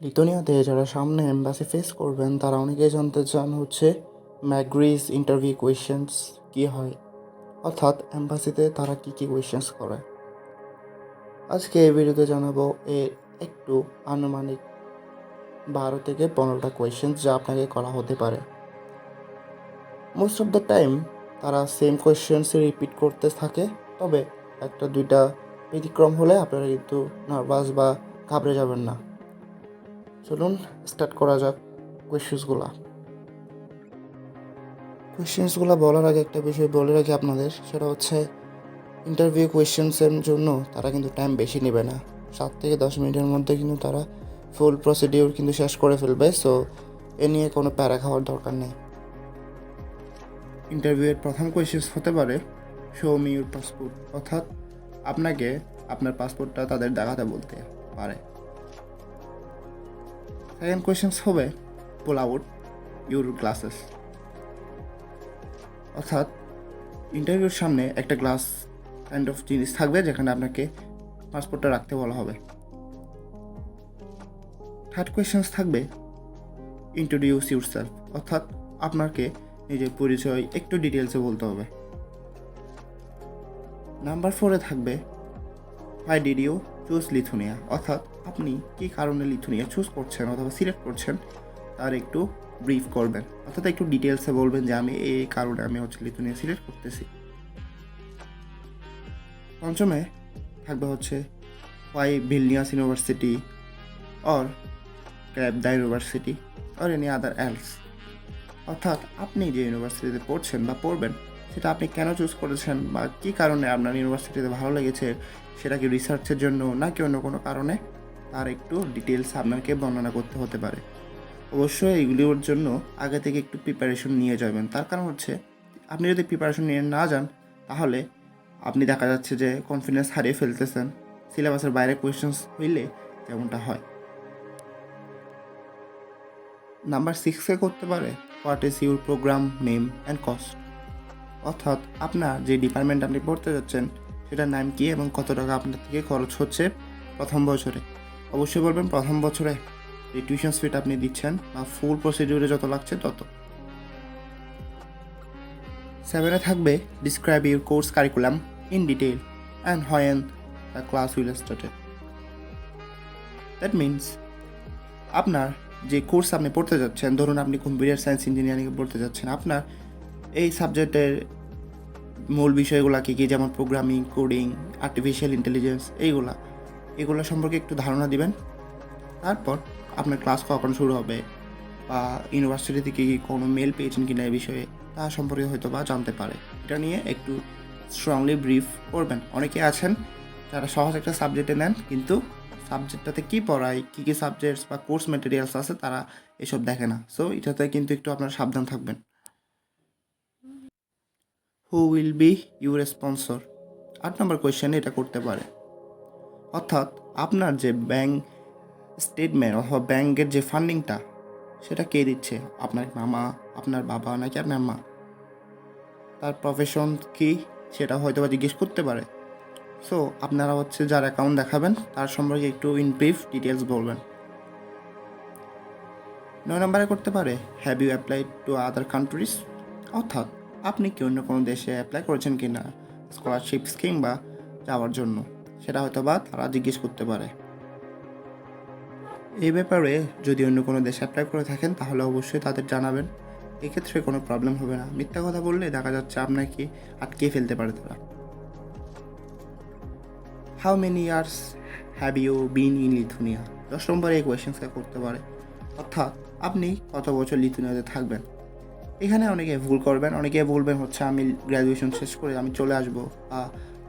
লিথুনিয়াতে যারা সামনে embassy face করবেন, তারা অনেকেই জানতে চান হচ্ছে ম্যাগ্রিস ইন্টারভিউ কোয়েশ্চেন্স কী হয়? অর্থাৎ এম্বাসিতে তারা কী কী কোয়েশ্চেন্স করে? আজকে এই ভিডিওতে জানাব এর একটু আনুমানিক বারো থেকে পনেরোটা কোয়েশ্চেন্স যা আপনাকে করা হতে পারে। মোস্ট অফ দ্য টাইম তারা সেম কোয়েশ্চেন্সই রিপিট করতে থাকে, তবে একটা দুইটা ব্যতিক্রম হলে আপনারা কিন্তু নার্ভাস বা ঘাবড়ে যাবেন না। চলুন স্টার্ট করা যাক কোয়েশ্চেন্সগুলো কোয়েশ্চেন্সগুলো বলার আগে একটা বিষয় বলে রাখি আপনাদের, সেটা হচ্ছে ইন্টারভিউ কোয়েশ্চেন্সের জন্য তারা কিন্তু টাইম বেশি নেবে না। সাত থেকে দশ মিনিটের মধ্যে কিন্তু তারা ফুল প্রসিডিউর কিন্তু শেষ করে ফেলবে সো এ নিয়ে কোনো প্যারা খাওয়ার দরকার নেই। ইন্টারভিউয়ের প্রথম কোয়েশ্চেন্স হতে পারে শো মি পাসপোর্ট অর্থাৎ আপনাকে আপনার পাসপোর্টটা তাদের দেখাতে বলতে পারে। সেকেন্ড কোয়েশ্চেন্স হবে পুল আউট ইউর গ্লাসেস অর্থাৎ ইন্টারভিউর সামনে একটা গ্লাস কাইন্ড অফ জিনিস থাকবে যেখানে আপনাকে পাসপোর্টটা রাখতে বলা হবে। থার্ড কোয়েশ্চেন্স থাকবে ইন্ট্রোডিউস ইউর সেলফ অর্থাৎ, আপনাকে নিজের পরিচয় একটু ডিটেলসে বলতে হবে। নাম্বার ফোরে থাকবে how did you choose Lithuania অর্থাৎ আপনি কী কারণে লিথুনিয়া চুজ করছেন অথবা সিলেক্ট করছেন? তার একটু ব্রিফ করবেন। অর্থাৎ একটু ডিটেলসে বলবেন যে আমি এই কারণে আমি হচ্ছে লিথুনিয়া সিলেক্ট করতেছি। পঞ্চমে থাকবে হচ্ছে why Vilnius university or ক্যাবদা university or any other else অর্থাৎ আপনি যে ইউনিভার্সিটিতে পড়ছেন বা পড়বেন, সেটা আপনি কেন চুজ করেছেন বা কী কারণে আপনার ইউনিভার্সিটিতে ভালো লেগেছে, সেটা কি রিসার্চের জন্য নাকি অন্য কোনো কারণে? তার একটু ডিটেলস আপনাকে বর্ণনা করতে হতে পারে। অবশ্যই এইগুলির জন্য আগে থেকে একটু প্রিপারেশন নিয়ে যাবেন। তার কারণ হচ্ছে, আপনি যদি প্রিপারেশন নিয়ে না যান, তাহলে আপনি দেখা যাচ্ছে যে কনফিডেন্স হারিয়ে ফেলতেছেন। সিলেবাসের বাইরে কোয়েশ্চেন্স হইলে যেমনটা হয়। নাম্বার সিক্সে করতে পারে what is your programme name and cost অর্থাৎ আপনার যে ডিপার্টমেন্ট আপনি পড়তে যাচ্ছেন, সেটার নাম কী এবং কত টাকা আপনার থেকে খরচ হচ্ছে প্রথম বছরে? অবশ্যই বলবেন, প্রথম বছরে যে টিউশন ফিট আপনি দিচ্ছেন বা ফুল প্রসিডিউরে যত লাগছে তত। সেভেনে থাকবে describe your course curriculum in detail and when the class will started that means আপনার যে কোর্স আপনি পড়তে যাচ্ছেন, ধরুন আপনি কম্পিউটার সায়েন্স ইঞ্জিনিয়ারিং পড়তে যাচ্ছেন, আপনার এই সাবজেক্টের মূল বিষয়গুলো কী কী? যেমন প্রোগ্রামিং কোডিং আর্টিফিশিয়াল ইন্টেলিজেন্স এইগুলা। এগুলো সম্পর্কে একটু ধারণা দিবেন। তারপর আপনার ক্লাস কখন শুরু হবে বা ইউনিভার্সিটি থেকে কি কোনো মেল পেয়েছেন কিনা এই বিষয়ে তা সম্পর্কে হয়তো বা জানতে পারে। এটা নিয়ে একটু স্ট্রংলি ব্রিফ করবেন। অনেকে আছেন যারা সহজ একটা সাবজেক্টে নেন, কিন্তু সাবজেক্টটাতে কী পড়ায়, কী কী সাবজেক্টস বা কোর্স ম্যাটেরিয়ালস আছে তারা এসব দেখে না। সো এটাতে কিন্তু একটু আপনারা সাবধান থাকবেন। Who will be your sponsor আট নম্বর কোয়েশ্চেনে এটা করতে পারে। অর্থাৎ আপনার যে ব্যাংক স্টেটমেন্ট অথবা ব্যাংকের যে ফান্ডিংটা সেটা কে দিচ্ছে? আপনার মামা, আপনার বাবা নাকি আপনার মা? তার প্রফেশন কি? সেটা হয়তো বা জিজ্ঞেস করতে পারে। সো আপনারা হচ্ছে যার অ্যাকাউন্ট দেখাবেন, তার সম্পর্কে একটু ইন ব্রিফ ডিটেলস বলবেন। নয় নম্বরে করতে পারে have you apply to other countries অর্থাৎ, আপনি কি অন্য কোনো দেশে অ্যাপ্লাই করেছেন কি না স্কলারশিপ স্কিম বা যাওয়ার জন্য। সেটা হয়তো বা তারা জিজ্ঞেস করতে পারে। এই ব্যাপারে যদি অন্য কোনো দেশে অ্যাপ্লাই করে থাকেন, তাহলে অবশ্যই তাদের জানাবেন। এক্ষেত্রে কোনো প্রবলেম হবে না। মিথ্যা কথা বললে দেখা যাচ্ছে আপনাকে আটকে ফেলতে পারে তারা। How many years have you been in Lithuania দশ নম্বরে এই কোয়েশ্চেন্সটা করতে পারে। অর্থাৎ আপনি কত বছর লিথুনিয়াতে থাকবেন? এখানে অনেকে ভুল করবেন, অনেকে বলবেন হচ্ছে আমি গ্র্যাজুয়েশন শেষ করে আমি চলে আসব বা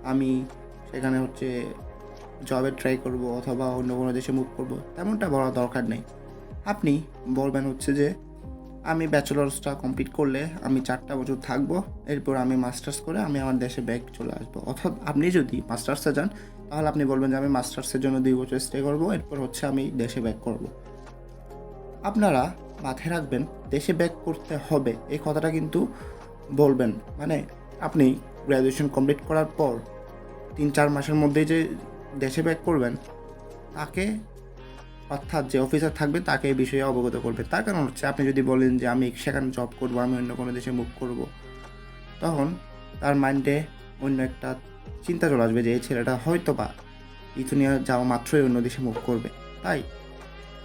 আমি সেখানে হচ্ছে জবে ট্রাই করব অথবা অন্য কোনো দেশে মুভ করব, তেমনটা বলার দরকার নেই। আপনি বলবেন হচ্ছে যে, আমি ব্যাচেলার্সটা কমপ্লিট করলে আমি চারটা বছর থাকব, এরপর আমি মাস্টার্স করে আমি আমার দেশে ব্যাক চলে আসব। অর্থাৎ আপনি যদি মাস্টার্সে যান, তাহলে আপনি বলবেন যে আমি মাস্টার্সের জন্য দুই বছর স্টে করব, এরপর হচ্ছে আমি দেশে ব্যাক করব। আপনারা মাথায় রাখবেন, দেশে ব্যাক করতে হবে, এই কথাটা কিন্তু বলবেন। মানে আপনি গ্র্যাজুয়েশন কমপ্লিট করার পর তিন চার মাসের মধ্যে যে দেশে ব্যাক করবেন, তাকে, অর্থাৎ যে অফিসার থাকবে তাকে এই বিষয়ে অবগত করবে। তার কারণ হচ্ছে, আপনি যদি বলেন যে আমি সেখানে জব করব, আমি অন্য কোনো দেশে মুভ করব, তখন তার মাইন্ডে অন্য একটা চিন্তা চলে আসবে যে, এই ছেলেটা হয়তো বা ইথুনিয়া যাওয়া মাত্রই অন্য দেশে মুভ করবে। তাই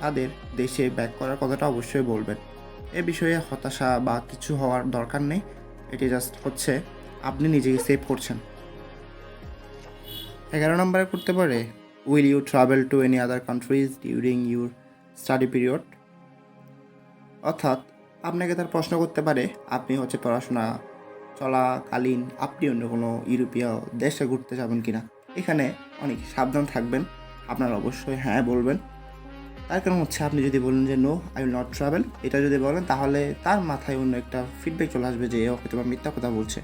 তাদের দেশে ব্যাক করার কথাটা অবশ্যই বলবেন। এ বিষয়ে হতাশা বা কিছু হওয়ার দরকার নেই। এটি জাস্ট হচ্ছে, আপনি নিজেকে সেভ করছেন। এগারো নম্বরে করতে পারে? Will you travel to any other countries during your study period অর্থাৎ, আপনাকে তার প্রশ্ন করতে পারে, আপনি হচ্ছে পড়াশোনা চলাকালীন, আপনি অন্য কোনো ইউরোপীয় দেশে ঘুরতে যাবেন কিনা? এখানে অনেক সাবধান থাকবেন, আপনার অবশ্যই হ্যাঁ বলবেন। তার কারণ হচ্ছে, আপনি যদি বলেন যে no I will not travel এটা যদি বলেন, তাহলে তার মাথায় অন্য একটা ফিডব্যাক চলে আসবে যে হয়তো বা মিথ্যা কথা বলছে।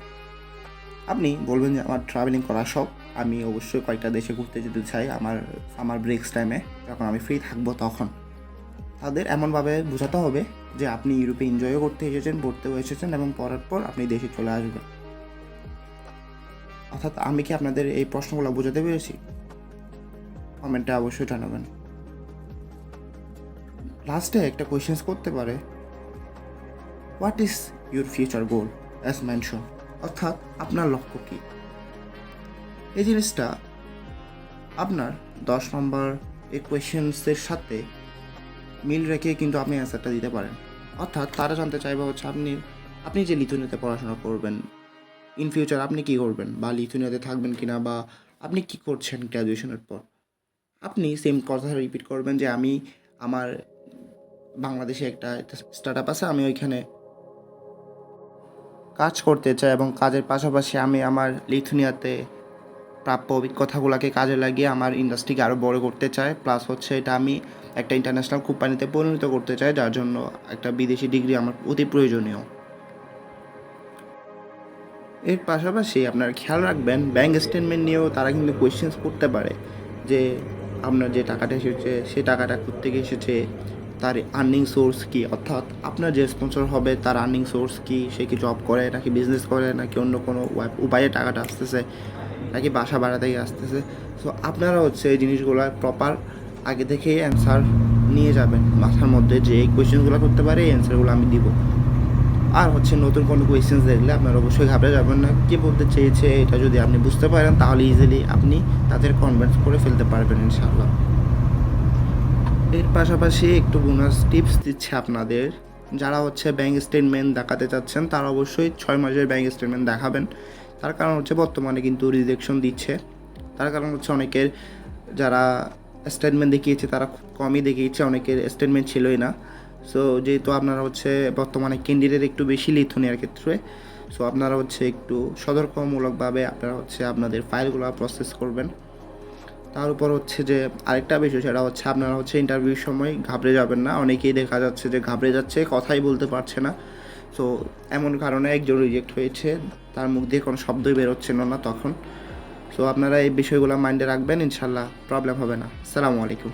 আপনি বলবেন যে আমার ট্রাভেলিং করা শখ। আমি অবশ্যই কয়েকটা দেশে ঘুরতে যেতে চাই আমার আমার ব্রেক্স টাইমে যখন আমি ফ্রি থাকব তখন। তাদের এমনভাবে বোঝাতে হবে যে আপনি ইউরোপে এনজয়ও করতে এসেছেন পড়তেও এসেছেন এবং পড়ার পর আপনি দেশে চলে আসবেন। অর্থাৎ আমি কি আপনাদের এই প্রশ্নগুলো বোঝাতে পেরেছি? কমেন্টে অবশ্যই জানাবেন। লাস্টে একটা কোয়েশ্চেন্স করতে পারে। What is your future goal as mention অর্থাৎ আপনার লক্ষ্য কী? এই জিনিসটা আপনার দশ নম্বর এই কোয়েশ্চেন্সের সাথে মিল রেখে কিন্তু আপনি অ্যান্সারটা দিতে পারেন। অর্থাৎ তারা জানতে চাইবে হচ্ছে আপনি আপনি যে লিথুনিয়াতে পড়াশোনা করবেন ইন ফিউচার আপনি কি করবেন বা লিথুনিয়াতে থাকবেন কি না বা আপনি কি করছেন গ্র্যাজুয়েশনের পর? আপনি সেম কথা রিপিট করবেন যে আমি আমার বাংলাদেশে একটা স্টার্ট আপ আছে, আমি ওইখানে কাজ করতে চাই এবং কাজের পাশাপাশি আমি আমার লিথুনিয়াতে প্রাপ্য অভিজ্ঞতাগুলোকে কাজে লাগিয়ে আমার ইন্ডাস্ট্রিকে আরও বড় করতে চাই প্লাস হচ্ছে এটা আমি একটা ইন্টারন্যাশনাল কোম্পানিতে পরিণত করতে চাই, যার জন্য একটা বিদেশি ডিগ্রি আমার অতি প্রয়োজনীয়। এর পাশাপাশি আপনার খেয়াল রাখবেন ব্যাংক স্টেটমেন্ট নিয়েও তারা কিন্তু কোয়েশ্চেন্স করতে পারে যে আপনার যে টাকাটা এসেছে, সে টাকাটা কোথেকে এসেছে তার আর্নিং সোর্স কি? অর্থাৎ আপনার যে স্পন্সর হবে, তার আর্নিং সোর্স কি? সে কি জব করে, নাকি বিজনেস করে, নাকি অন্য কোনো উপায়- টাকাটা আসতেছে, নাকি বাসা ভাড়া থেকে আসতেছে? সো আপনারা হচ্ছে এই জিনিসগুলো প্রপার আগে থেকেই অ্যান্সার নিয়ে যাবেন। মাথার মধ্যে যে এই কোয়েশ্চেনগুলো করতে পারে, এই অ্যান্সারগুলো আমি দিব। আর হচ্ছে নতুন কোনো কোয়েশ্চেন্স দেখলে আপনারা অবশ্যই ঘাবড়ে যাবেন না। কী বলতে চেয়েছে, এটা যদি আপনি বুঝতে পারেন, তাহলে ইজিলি আপনি তাদের কনভিন্স করে ফেলতে পারবেন, ইনশাআল্লাহ। এর পাশাপাশি একটু বোনাস টিপস দিচ্ছে আপনাদের। যারা হচ্ছে ব্যাংক স্টেটমেন্ট দেখাতে চাচ্ছেন, তারা অবশ্যই ছয় মাসের ব্যাংক স্টেটমেন্ট দেখাবেন। তার কারণ হচ্ছে বর্তমানে কিন্তু রিজেকশন দিচ্ছে। তার কারণ হচ্ছে অনেকের যারা স্টেটমেন্ট দেখিয়েছে, তারা খুব কমই দেখিয়েছে, অনেকের স্টেটমেন্ট ছিলই না। সো যেহেতু আপনারা হচ্ছে বর্তমানে ক্যান্ডিডেট একটু বেশি লিথুনিয়ার ক্ষেত্রে সো আপনারা হচ্ছে একটু সতর্কমূলকভাবে আপনারা হচ্ছে আপনাদের ফাইলগুলো প্রসেস করবেন। তার উপর হচ্ছে যে আরেকটা বিষয়, সেটা হচ্ছে আপনারা হচ্ছে ইন্টারভিউর সময় ঘাবড়ে যাবেন না। অনেকেই দেখা যাচ্ছে যে ঘাবড়ে যাচ্ছে, কথাই বলতে পারছে না। সো এমন কারণে একজন রিজেক্ট হয়েছে, তার মুখ দিয়ে কোনো শব্দই বেরোচ্ছিল না তখন। সো আপনারা এই বিষয়গুলো মাইন্ডে রাখবেন, ইনশাল্লাহ প্রবলেম হবে না। সালামু আলাইকুম।